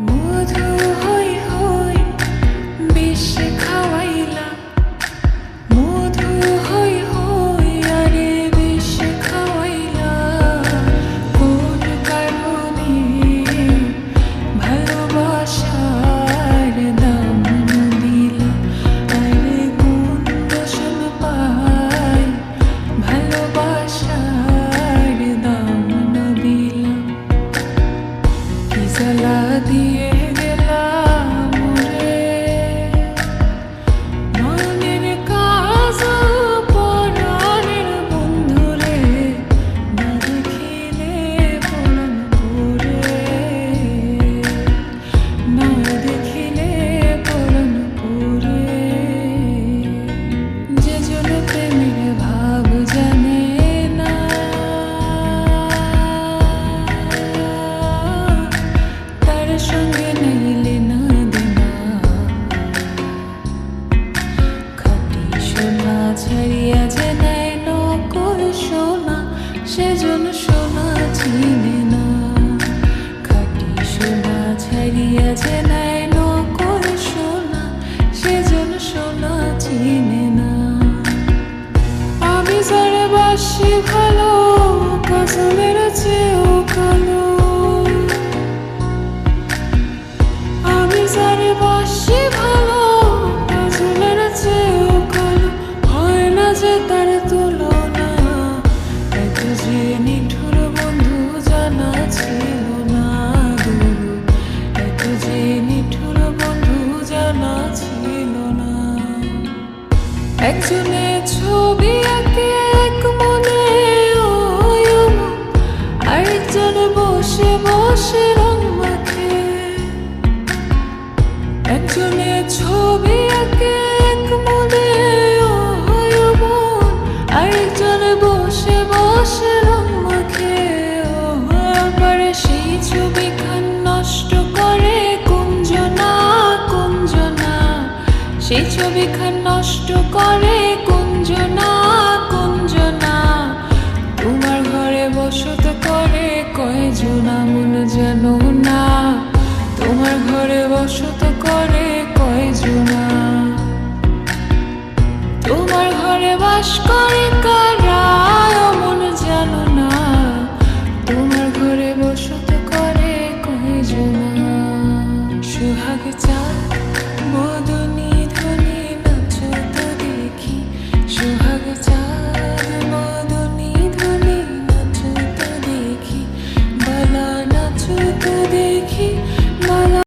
摩托 সেজন সোনা চিনে না। খাটি সোনা সোনা সেজন সোনা চিনে না। আমি সারা বাসি ভালো একজনে ছবি আঁকে এক মনে আরেকজন বসে বসে সেই ছবি খান নষ্ট করে কুঞ্জনা কুঞ্জনা। তোমার ঘরে বসত করে কয়জনা মন জানো না। তোমার ঘরে বসত করে কয়জনা তোমার ঘরে বাস করে কারা মন জানো না। তোমার ঘরে বসত করে কয়জনা সুহাগ চাঁদ